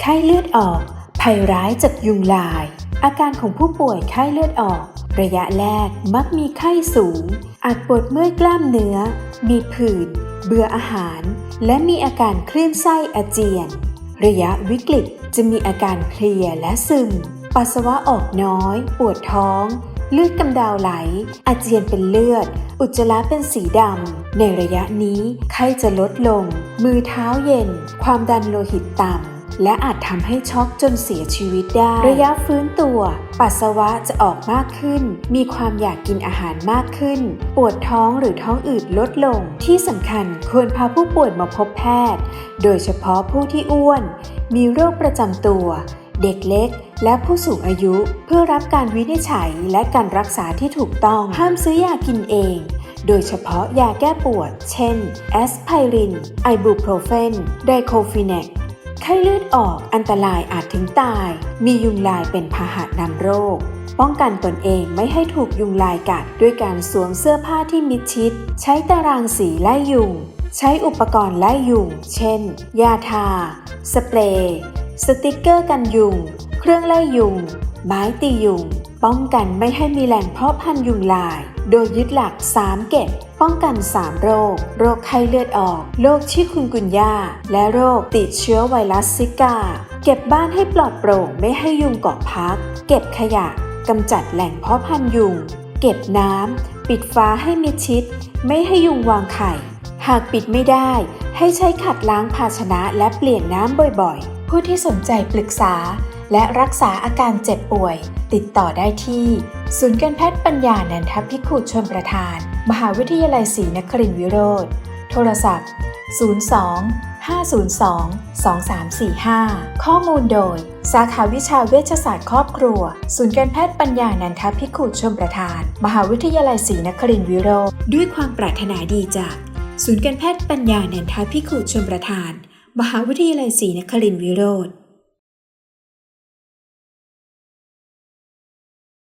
ไข้เลือดออก ภัยร้ายจากยุงลาย อาการของผู้ป่วยไข้เลือดออก ระยะแรกมักมีไข้สูง อาจปวดเมื่อยกล้ามเนื้อ มีผื่น เบื่ออาหาร และมีอาการคลื่นไส้อาเจียน ระยะวิกฤตจะมีอาการเพลียและซึม ปัสสาวะออกน้อย ปวดท้อง เลือดกำเดาไหล อาเจียนเป็นเลือด อุจจาระเป็นสีดำ ในระยะนี้ไข้จะลดลง มือเท้าเย็น ความดันโลหิตต่ำ และอาจทำให้ช็อกจนเสียชีวิตได้ ระยะฟื้นตัว ปัสสาวะจะออกมากขึ้น มีความอยากกินอาหารมากขึ้น ปวดท้องหรือท้องอืดลดลง ที่สำคัญควรพาผู้ป่วยมาพบแพทย์ โดยเฉพาะผู้ที่อ้วน มีโรคประจำตัว เด็กเล็กและผู้สูงอายุเพื่อรับการวินิจฉัยและการรักษาที่ถูกต้อง ห้ามซื้อยากินเอง โดยเฉพาะยาแก้ปวด เช่น แอสไพริน ไอบูโปรเฟน ไดโคฟิเนก ไข้เลือดออกอันตรายอาจถึงตาย มียุงลายเป็นพาหะนำโรค ป้องกันตนเองไม่ให้ถูกยุงลายกัด ด้วยการสวมเสื้อผ้าที่มิดชิด ใช้ตารางสีไล่ยุง ใช้อุปกรณ์ไล่ยุง เช่น ยาทา สเปรย์ สติกเกอร์กันยุง เครื่องไล่ยุง ไม้ตียุง ป้องกันไม่ให้มีแหล่งเพาะพันธุ์ยุงลาย โดยยึดหลัก 3 เก็บ ป้องกัน 3 โรค โรคไข้เลือดออก โรคชิคุนกุนยา และโรคติดเชื้อไวรัสซิกา เก็บบ้านให้ปลอดโปร่งไม่ให้ยุงเกาะพัก เก็บขยะกำจัดแหล่งเพาะพันธุ์ยุง เก็บน้ำ ปิดฟ้าให้มิดชิด ไม่ให้ยุงวางไข่ หากปิดไม่ได้ ให้ใช้ขัดล้างภาชนะและเปลี่ยนน้ำบ่อยๆ ผู้ที่สนใจปรึกษา และรักษาอาการเจ็บป่วย ติดต่อได้ที่ ศูนย์การแพทย์ปัญญานันทพิกุชนประทาน มหาวิทยาลัยศรีนครินทรวิโรธโทรศัพท์ 02 502 2345 ข้อมูลโดย สาขาวิชาเวชศาสตร์ครอบครัว ศูนย์การแพทย์ปัญญานันทพิกุชมประทาน มหาวิทยาลัยศรีนครินทรวิโรธด้วยความปรารถนาดีจาก ศูนย์การแพทย์ปัญญานันทพิกุชมประทาน มหาวิทยาลัยศรีนครินทรวิโรธ